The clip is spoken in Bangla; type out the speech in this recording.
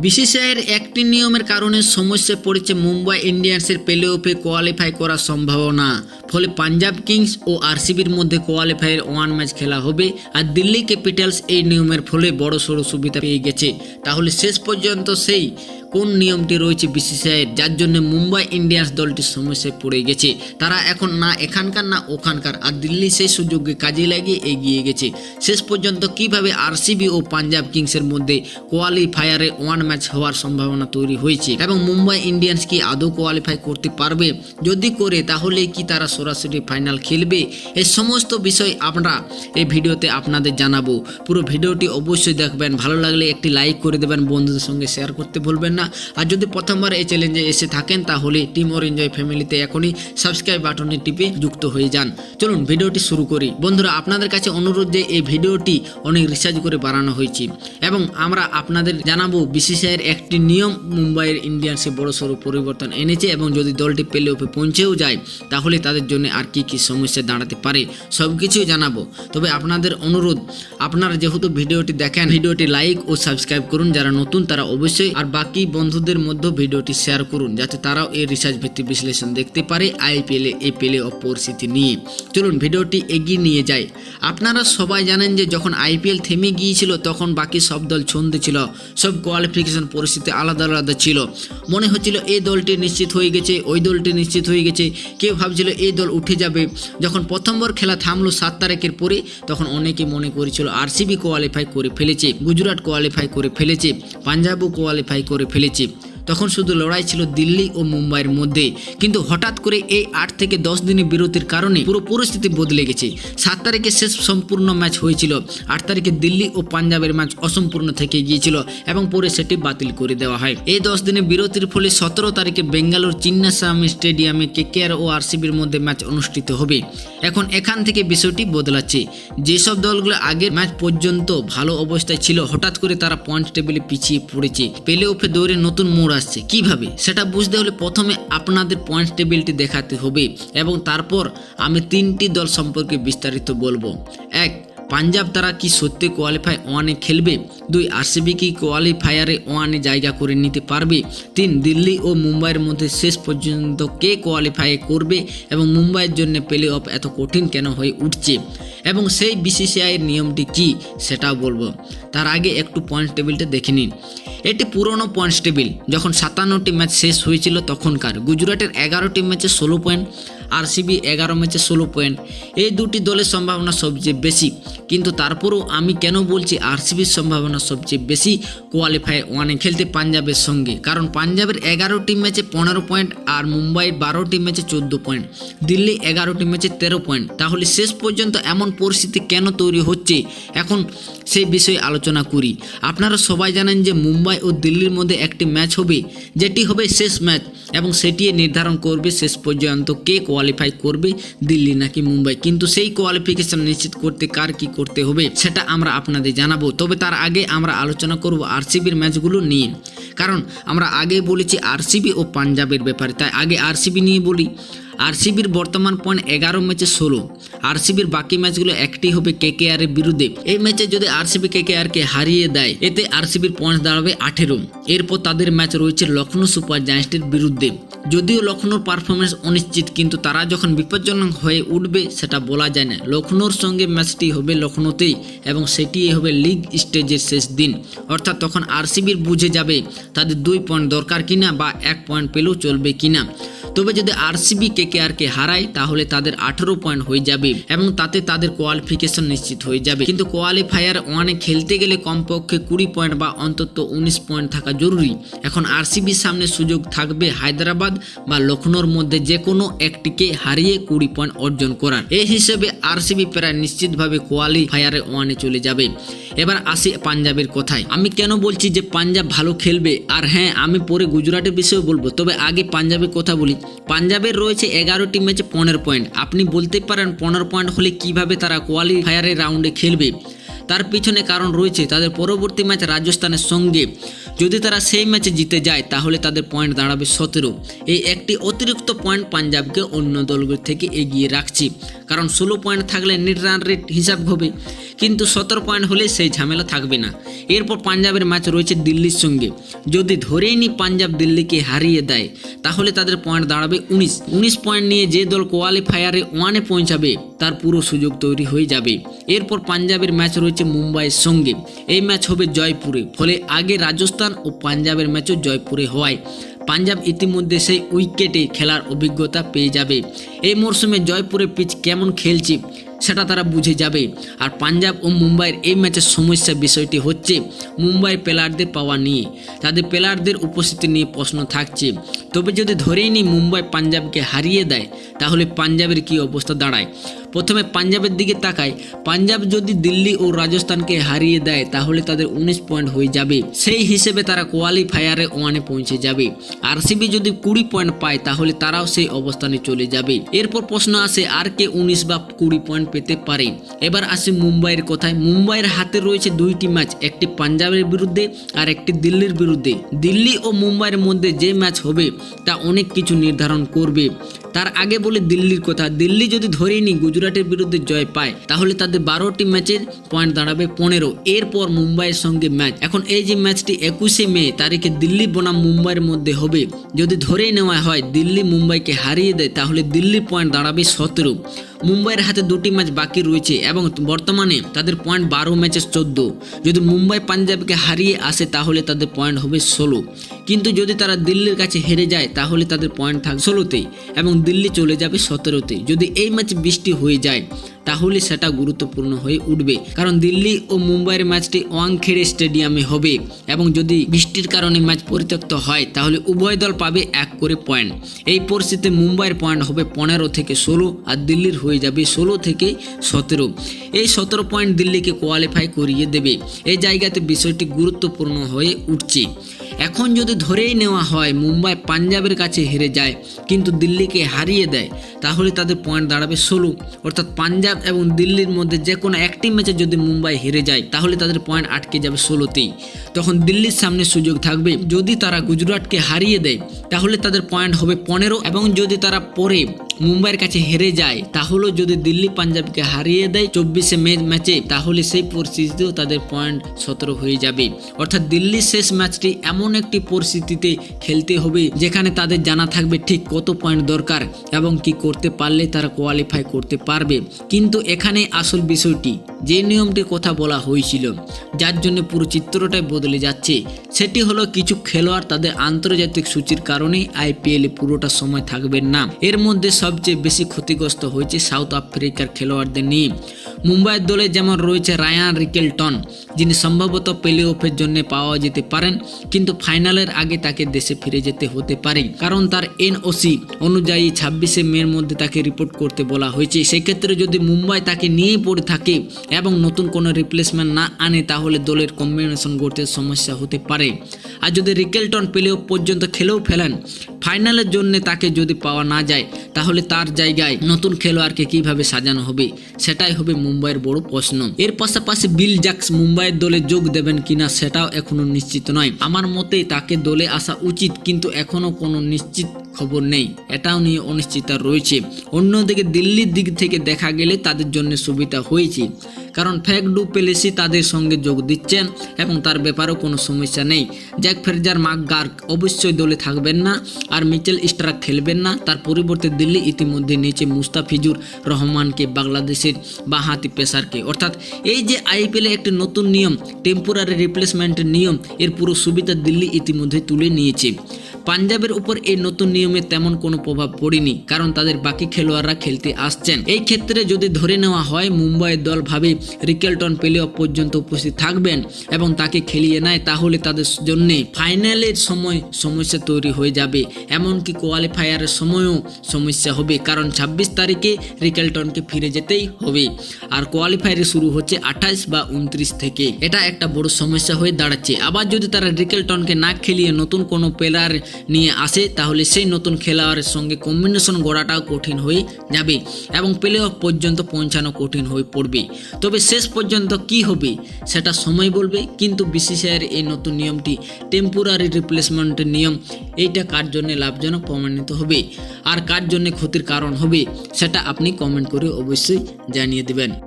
বিসিসিআইয়ের একটি নিয়মের কারণে সমস্যায় পড়েছে মুম্বাই ইন্ডিয়ান্সের প্লে অফে কোয়ালিফাই করার সম্ভাবনা। ফলে পাঞ্জাব কিংস ও আরসিবির মধ্যে কোয়ালিফাইয়ের ওয়ান ম্যাচ খেলা হবে আর দিল্লি ক্যাপিটালস এই নিয়মের ফলে বড় সড়ো সুবিধা পেয়ে গেছে। তাহলে শেষ পর্যন্ত সেই কোন নিয়মটি রয়েছে বিসিসিআইয়ের যার জন্য মুম্বাই ইন্ডিয়ান্স দলটি সমস্যায় পড়ে গেছে। তারা এখন না এখানকার, না ওখানকার, আর দিল্লি সেই সুযোগকে কাজে লাগিয়ে এগিয়ে গেছে। শেষ পর্যন্ত কীভাবে আরসিবি ও পাঞ্জাব কিংসের মধ্যে কোয়ালিফায়ারে ওয়ান ম্যাচ হওয়ার সম্ভাবনা তৈরি হয়েছে? এবং মুম্বাই ইন্ডিয়ান্স কি আদৌ কোয়ালিফাই করতে পারবে? যদি করে, তাহলে কি তারা সরাসরি ফাইনাল খেলবে? এই সমস্ত বিষয় আমরা এই ভিডিওতে আপনাদের জানাব। পুরো ভিডিওটি অবশ্যই দেখবেন। ভালো লাগলে একটি লাইক করে দেবেন, বন্ধুদের সঙ্গে শেয়ার করতে ভুলবেন না। আর যদি প্রথমবার এই চ্যালেঞ্জে এসে থাকেন, তাহলে টিম ওর এনজয় ফ্যামিলিতে এখনই সাবস্ক্রাইব বাটনে টিপে যুক্ত হয়ে যান। চলুন ভিডিওটি শুরু করি। বন্ধুরা, আপনাদের কাছে অনুরোধ যে এই ভিডিওটি অনেক রিসার্চ করে বানানো হয়েছে এবং আমরা আপনাদের জানাব বিসিসিআইয়ের একটি নিয়ম, মুম্বাইয়ের ইন্ডিয়ান্সে বড়সড় পরিবর্তন এনেছে এবং যদি দলটি প্লে অফে পৌঁছেও যায়, তাহলে তাদের জন্য আর কি কি সমস্যা দাঁড়াতে পারে সব কিছুই জানাব। তবে আপনাদের অনুরোধ, আপনারা যেহেতু ভিডিওটি দেখেন, ভিডিওটি লাইক ও সাবস্ক্রাইব করুন। যারা নতুন, তারা অবশ্যই আর বাকি বন্ধুদের মধ্যে ভিডিওটি শেয়ার করুন, যাতে তারাও এই রিসার্চ ভিত্তিক বিশ্লেষণ দেখতে পারে আইপিএলে এই পেলে অফ পরিস্থিতি নিয়ে। চলুন, ভিডিওটি এগিয়ে নিয়ে যায় আপনারা সবাই জানেন যে যখন আইপিএল থেমে গিয়েছিল, তখন বাকি সব দল ছন্দে ছিল। সব কোয়ালিফিকেশন পরিস্থিতি আলাদা আলাদা ছিল। মনে হচ্ছিল, এই দলটি নিশ্চিত হয়ে গেছে, ওই দলটি নিশ্চিত হয়ে গেছে। কেউ ভাবছিল, এই দল উঠে যাবে। যখন প্রথমবার খেলা থামলো সাত তারিখের পরে, তখন অনেকে মনে করেছিল, আরসিবি কোয়ালিফাই করে ফেলেছে, গুজরাট কোয়ালিফাই করে ফেলেছে, পাঞ্জাবও কোয়ালিফাই করে ফেলেছে। Ability তখন শুধু লড়াই ছিল দিল্লি ও মুম্বাইয়ের মধ্যে কিন্তু হঠাৎ করে এই আট থেকে দশ দিনের বিরতির কারণে পুরো পরিস্থিতি বদলে গেছে। সাত তারিখে শেষ সম্পূর্ণ ম্যাচ হয়েছিল। আট তারিখে দিল্লি ও পাঞ্জাবের ম্যাচ অসম্পূর্ণ থেকে গিয়েছিল এবং পরে সেটি বাতিল করে দেওয়া হয়। এই দশ দিনের বিরতির ফলে সতেরো তারিখে বেঙ্গালোর চিন্নাস্বামী স্টেডিয়ামে কেকেআর ও আরসিবির মধ্যে ম্যাচ অনুষ্ঠিত হবে। এখন এখান থেকে বিষয়টি বদলাচ্ছে। যেসব দলগুলো আগের ম্যাচ পর্যন্ত ভালো অবস্থায় ছিল, হঠাৎ করে তারা পয়েন্ট টেবিলে পিছিয়ে পড়েছে। পেলে ওফে দৌড়ে নতুন মোড় আসছে। কীভাবে? সেটা বুঝতে হলে প্রথমে আপনাদের পয়েন্ট টেবিলটি দেখাতে হবে এবং তারপর আমি তিনটি দল সম্পর্কে বিস্তারিত বলব। এক পাঞ্জাব তারা কি সত্যি কোয়ালিফাই ওয়ানে খেলবে? দুই আরসিবি কি কোয়ালিফায়ারে ওয়ানে জায়গা করে নিতে পারবে? তিন, দিল্লি ও মুম্বাইয়ের মধ্যে শেষ পর্যন্ত কে কোয়ালিফাই করবে? এবং মুম্বাইয়ের জন্য প্লে অফ এত কঠিন কেন হয়ে উঠছে? এবং সেই বিসিসিআইয়ের নিয়মটি কি? সেটাও বলব। তার আগে একটু পয়েন্ট টেবিলটা দেখে নিন। এটি পুরনো পয়েন্টস টেবিল যখন সাতান্নটি ম্যাচ শেষ হয়েছিল তখনকার। গুজরাটের এগারোটি ম্যাচে ষোলো পয়েন্ট আরসিবি এগারো ম্যাচে ষোলো পয়েন্ট। এই দুটি দলের সম্ভাবনা সবচেয়ে বেশি। কিন্তু তারপরেও আমি কেন বলছি আরসিবির সম্ভাবনা সবচেয়ে বেশি? কোয়ালিফাই ওয়ানে খেলতে পাঞ্জাবের সঙ্গে। কারণ পাঞ্জাবের এগারোটি ম্যাচে পনেরো পয়েন্ট আর মুম্বাইয়ের বারোটি ম্যাচে চোদ্দ পয়েন্ট। দিল্লি এগারোটি ম্যাচে তেরো পয়েন্ট। তাহলে শেষ পর্যন্ত এমন পরিস্থিতি কেন তৈরি হচ্ছে? এখন সেই বিষয়ে আলোচনা করি। আপনারা সবাই জানেন যে মুম্বাই ও দিল্লির মধ্যে একটি ম্যাচ হবে। যেটি হবে শেষ ম্যাচ এবং সেটি নির্ধারণ করবে শেষ পর্যন্ত কে কোয়ালিফাই করবে দিল্লি নাকি মুম্বাই। কিন্তু সেই কোয়ালিফিকেশন নিশ্চিত করতে কার কি করতে হবে, সেটা আমরা আপনাদের জানাব। তবে তার আগে আমরা আলোচনা করব আরসিবির ম্যাচগুলো নিয়ে। কারণ আমরা আগে বলেছি আরসিবি ও পাঞ্জাবের ব্যাপারে। তাই আগে আরসিবি নিয়ে বলি। আরসিবির বর্তমান পয়েন্ট এগারো ম্যাচে ষোলো। আরসিবির বাকি ম্যাচগুলো একটি হবে কেকেআর এর বিরুদ্ধে। এই ম্যাচে যদি আরসিবি কেকেআর কে হারিয়ে দেয়, এতে আরসিবির পয়েন্ট দাঁড়াবে আঠেরো। এরপর তাদের ম্যাচ রয়েছে লখনৌ সুপার জায়ান্টের বিরুদ্ধে। যদিও লখনৌর পারফরমেন্স অনিশ্চিত, কিন্তু তারা যখন বিপজ্জনক হয়ে উঠবে, সেটা বলা যায় না। লখনৌর সঙ্গে ম্যাচটি হবে লখনৌতেই এবং সেটি হবে লিগ স্টেজের শেষ দিন। অর্থাৎ তখন আরসিবির বুঝে যাবে তাদের দুই পয়েন্ট দরকার কিনা বা এক পয়েন্ট পেলেও চলবে কিনা। তবে যদি আরসিবি কেকেআরকে হারায়, তাহলে তাদের আঠেরো পয়েন্ট হয়ে যাবে এবং তাতে তাদের কোয়ালিফিকেশন নিশ্চিত হয়ে যাবে। কিন্তু কোয়ালিফায়ার ওয়ানে খেলতে গেলে কমপক্ষে কুড়ি পয়েন্ট বা অন্তত উনিশ পয়েন্ট থাকা জরুরি। এখন আরসিবির সামনে সুযোগ থাকবে হায়দ্রাবাদ বা লখনৌর মধ্যে যে কোনো একটিকে হারিয়ে কুড়ি পয়েন্ট অর্জন করার। এই হিসেবে আরসিবি প্রায় নিশ্চিতভাবে কোয়ালিফায়ারে ওয়ানে চলে যাবে। এবার আসি পাঞ্জাবের কথায়। আমি কেন বলছি যে পাঞ্জাব ভালো খেলবে? আর হ্যাঁ আমি পরে গুজরাটের বিষয়ে বলব। তবে আগে পাঞ্জাবের কথা বলি। পাঞ্জাবের রয়েছে এগারোটি ম্যাচে পনেরো পয়েন্ট। আপনি বলতে পারেন পনেরো পয়েন্ট হলে কীভাবে তারা কোয়ালিফায়ারের রাউন্ডে খেলবে? তার পিছনে কারণ রয়েছে, তাদের পরবর্তী ম্যাচ রাজস্থানের সঙ্গে। যদি তারা সেই ম্যাচে জিতে যায়, তাহলে তাদের পয়েন্ট দাঁড়াবে সতেরো। এই একটি অতিরিক্ত পয়েন্ট পাঞ্জাবকে অন্য দলগুলি থেকে এগিয়ে রাখছে। কারণ ষোলো পয়েন্ট থাকলে নেট রান রেট হিসাব হবে। কিন্তু সতেরো পয়েন্ট হলে সেই ঝামেলা থাকবে না। এরপর পাঞ্জাবের ম্যাচ রয়েছে দিল্লির সঙ্গে। যদি ধরেই নি পাঞ্জাব দিল্লিকে হারিয়ে দেয়, তাহলে তাদের পয়েন্ট দাঁড়াবে উনিশ। উনিশ পয়েন্ট নিয়ে যে দল কোয়ালিফায়ারে ওয়ানে পৌঁছাবে, তার পুরো সুযোগ তৈরি হয়ে যাবে। এরপর পাঞ্জাবের ম্যাচ রয়েছে মুম্বাইয়ের সঙ্গে। এই ম্যাচ হবে জয়পুরে। ফলে আগে রাজস্থান ও পাঞ্জাবের ম্যাচও জয়পুরে হওয়ায়। পাঞ্জাব ইতিমধ্যে সেই উইকেটে খেলার অভিজ্ঞতা পেয়ে যাবে। এই মরশুমে জয়পুরে পিচ কেমন খেলছে, সেটা তারা বুঝে যাবে। আর পাঞ্জাব ও মুম্বাইয়ের এই ম্যাচের সমস্যা বিষয়টি হচ্ছে মুম্বাইয়ের প্লেয়ারদের পাওয়া নিয়ে। তাদের প্লেয়ারদের উপস্থিতি নিয়ে প্রশ্ন থাকছে। তবে যদি ধরেই নি মুম্বাই পাঞ্জাবকে হারিয়ে দেয়, তাহলে পাঞ্জাবের কি অবস্থা দাঁড়ায়? প্রথমে পাঞ্জাবের দিকে তাকায়। পাঞ্জাব যদি দিল্লি ও রাজস্থানকে হারিয়ে দেয়, তাহলে তাদের উনিশ পয়েন্ট হয়ে যাবে। সেই হিসেবে তারা কোয়ালিফায়ারে ওয়ানে পৌঁছে যাবে। আরসিবি যদি কুড়ি পয়েন্ট পায়, তাহলে তারাও সেই অবস্থানে চলে যাবে। এরপর প্রশ্ন আসে, আর কে উনিশ বা কুড়ি পয়েন্ট পেতে পারে? এবার আসে মুম্বাইয়ের কথায়। মুম্বাইয়ের হাতে রয়েছে দুইটি ম্যাচ, একটি পাঞ্জাবের বিরুদ্ধে আর একটি দিল্লির বিরুদ্ধে। দিল্লি ও মুম্বাইয়ের মধ্যে যে ম্যাচ হবে, তা অনেক কিছু নির্ধারণ করবে। তার আগে বলে দিল্লির কথা। দিল্লি যদি ধরেই নি গুজরাটের বিরুদ্ধে জয় পায়, তাহলে তাদের বারোটি ম্যাচের পয়েন্ট দাঁড়াবে পনেরো। এরপর মুম্বাইয়ের সঙ্গে ম্যাচ। এখন এই যে ম্যাচটি একুশে মে, তারিখে দিল্লি বনাম মুম্বাইয়ের মধ্যে হবে। যদি ধরেই নেওয়া হয়, দিল্লি মুম্বাইকে হারিয়ে দেয়, তাহলে দিল্লির পয়েন্ট দাঁড়াবে সতেরো। মুম্বাইয়ের হাতে দুটি ম্যাচ বাকি রয়েছে এবং বর্তমানে তাদের পয়েন্ট বারো ম্যাচে চোদ্দ। যদি মুম্বাই পাঞ্জাবকে হারিয়ে আসে তাহলে তাদের পয়েন্ট হবে ষোলো। কিন্তু যদি তারা দিল্লির কাছে হেরে যায় তাহলে তাদের পয়েন্ট থাকবে ষোলোতেই এবং দিল্লি চলে যাবে সতেরোতে যদি এই ম্যাচ বৃষ্টি হয়ে যায় তাহলে সেটা গুরুত্বপূর্ণ হয়ে উঠবে। কারণ দিল্লি ও মুম্বাইয়ের ম্যাচটি ওয়াংখেড়ে স্টেডিয়ামে হবে এবং যদি বৃষ্টির কারণে ম্যাচ পরিত্যক্ত হয়, তাহলে উভয় দল পাবে এক করে পয়েন্ট। এই পরিস্থিতিতে মুম্বাইয়ের পয়েন্ট হবে পনেরো থেকে ষোলো আর দিল্লির হয়ে যাবে ষোলো থেকে সতেরো। এই সতেরো পয়েন্ট দিল্লিকে কোয়ালিফাই করিয়ে দেবে। এই জায়গাতে বিষয়টি গুরুত্বপূর্ণ হয়ে উঠছে। এখন যদি ধরেই নেওয়া হয়, মুম্বাই পাঞ্জাবের কাছে হেরে যায়, কিন্তু দিল্লিকে হারিয়ে দেয়, তাহলে তাদের পয়েন্ট দাঁড়াবে ষোলো। অর্থাৎ পাঞ্জাব এবং দিল্লির মধ্যে যে কোনো একটি ম্যাচে যদি মুম্বাই হেরে যায়, তাহলে তাদের পয়েন্ট আটকে যাবে ষোলোতেই। তখন দিল্লির সামনে সুযোগ থাকবে, যদি তারা গুজরাটকে হারিয়ে দেয়, তাহলে তাদের পয়েন্ট হবে পনেরো এবং যদি তারা পরে মুম্বাইয়ের কাছে হেরে যায়, তাহলেও যদি দিল্লি পাঞ্জাবকে হারিয়ে দেয় চব্বিশে মে ম্যাচে, তাহলে সেই পরিস্থিতিতেও তাদের পয়েন্ট সতেরো হয়ে যাবে। অর্থাৎ দিল্লির শেষ ম্যাচটি এমন একটি পরিস্থিতিতে খেলতে হবে, যেখানে তাদের জানা থাকবে ঠিক কত পয়েন্ট দরকার এবং কি করতে পারলে তারা কোয়ালিফাই করতে পারবে। কিন্তু এখানে আসল বিষয়টি, যে নিয়মটির কথা বলা হয়েছিল, যার জন্য পুরো চিত্রটাই বদলে যাচ্ছে, সেটি হলো কিছু খেলোয়াড় তাদের আন্তর্জাতিক সূচির কারণে আইপিএলে পুরোটা সময় থাকবেন না। এর মধ্যে সবচেয়ে বেশি ক্ষতিগ্রস্ত হয়েছে সাউথ আফ্রিকার খেলোয়াড়দের নিয়ে। মুম্বাইয়ের দলে যেমন রয়েছে রায়ান রিকেলটন, যিনি সম্ভবত প্লে অফের জন্য পাওয়া যেতে পারেন, কিন্তু ফাইনালের আগে তাকে দেশে ফিরে যেতে হতে পারে। কারণ তার এনওসি অনুযায়ী ছাব্বিশে মের মধ্যে তাকে রিপোর্ট করতে বলা হয়েছে। সেক্ষেত্রে যদি মুম্বাই তাকে নিয়ে পড়ে থাকে এবং নতুন কোনো রিপ্লেসমেন্ট না আনে, তাহলে দলের কম্বিনেশন করতে সমস্যা হতে পারে। আর যদি রিকেলটন প্লে অফ পর্যন্ত খেলেও ফেলেন, ফাইনালের জন্য তাকে যদি পাওয়া না যায়, তাহলে তার জায়গায় নতুন খেলোয়াড়কে কীভাবে সাজানো হবে, সেটাই হবে মুম্বাইয়ের বড় প্রশ্ন। এর পাশাপাশি বিল জ্যাক্স মুম্বাইয়ের দলে যোগ দেবেন কিনা সেটাও এখনও নিশ্চিত নয়। আমার মতে তাকে দলে আসা উচিত, কিন্তু এখনও কোনো নিশ্চিত খবর নেই। এটাও নিয়ে অনিশ্চিততা রয়েছে। অন্যদিকে দিল্লির দিক থেকে দেখা গেলে তাদের জন্য সুবিধা হয়েছে। কারণ ফ্যাক ডু পেলেসি তাদের সঙ্গে যোগ দিচ্ছেন এবং তার ব্যাপারেও কোনো সমস্যা নেই। জ্যাক ফেরজার মাক গার্ক অবশ্যই দলে থাকবেন না আর মিচেল স্টারাক খেলবেন না। তার পরিবর্তে দিল্লি ইতিমধ্যে নিয়েছে মুস্তাফিজুর রহমানকে বাংলাদেশের বাঁহাতি পেসারকে। অর্থাৎ এই যে আইপিএলে একটি নতুন নিয়ম টেম্পোরারি রিপ্লেসমেন্টের নিয়ম, এর পুরো সুবিধা দিল্লি ইতিমধ্যে তুলে নিয়েছে। পাঞ্জাবের উপর এই নতুন নিয়মে তেমন কোনো প্রভাব পড়েনি, কারণ তাদের বাকি খেলোয়াড়রা খেলতে আসছেন। এই ক্ষেত্রে যদি ধরে নেওয়া হয়, মুম্বাইয়ের দল ভাবে রিকেলটন প্লে অফ পর্যন্ত উপস্থিত থাকবেন এবং তাকে খেলিয়ে নেয়, তাহলে তাদের জন্য ফাইনালের সময় সমস্যা তৈরি হয়ে যাবে। এমনকি কোয়ালিফায়ারের সময়ও সমস্যা হবে, কারণ ছাব্বিশ তারিখে রিকেলটনকে ফিরে যেতেই হবে। আর কোয়ালিফায়ারে শুরু হচ্ছে আঠাশ বা উনত্রিশ থেকে। এটা একটা বড় সমস্যা হয়ে দাঁড়াচ্ছে। আবার যদি তারা রিকেলটনকে না খেলিয়ে নতুন কোনো প্লেয়ার নিয়ে আসে, তাহলে সেই নতুন খেলোয়াড়ের সঙ্গে কম্বিনেশন গড়াটাও কঠিন হয়ে যাবে এবং প্লে অফ পর্যন্ত পৌঁছানো কঠিন হয়ে পড়বে। তবে শেষ পর্যন্ত কি হবে, সেটা সময় বলবে, কিন্তু বিসিসিআইয়ের এই নতুন নিয়মটি টেম্পোরারি রিপ্লেসমেন্টের নিয়ম, এইটা কার জন্য লাভজনক প্রমাণিত হবে? আর কার জন্য ক্ষতির কারণ হবে, সেটা আপনি কমেন্ট করে অবশ্যই জানিয়ে দেবেন।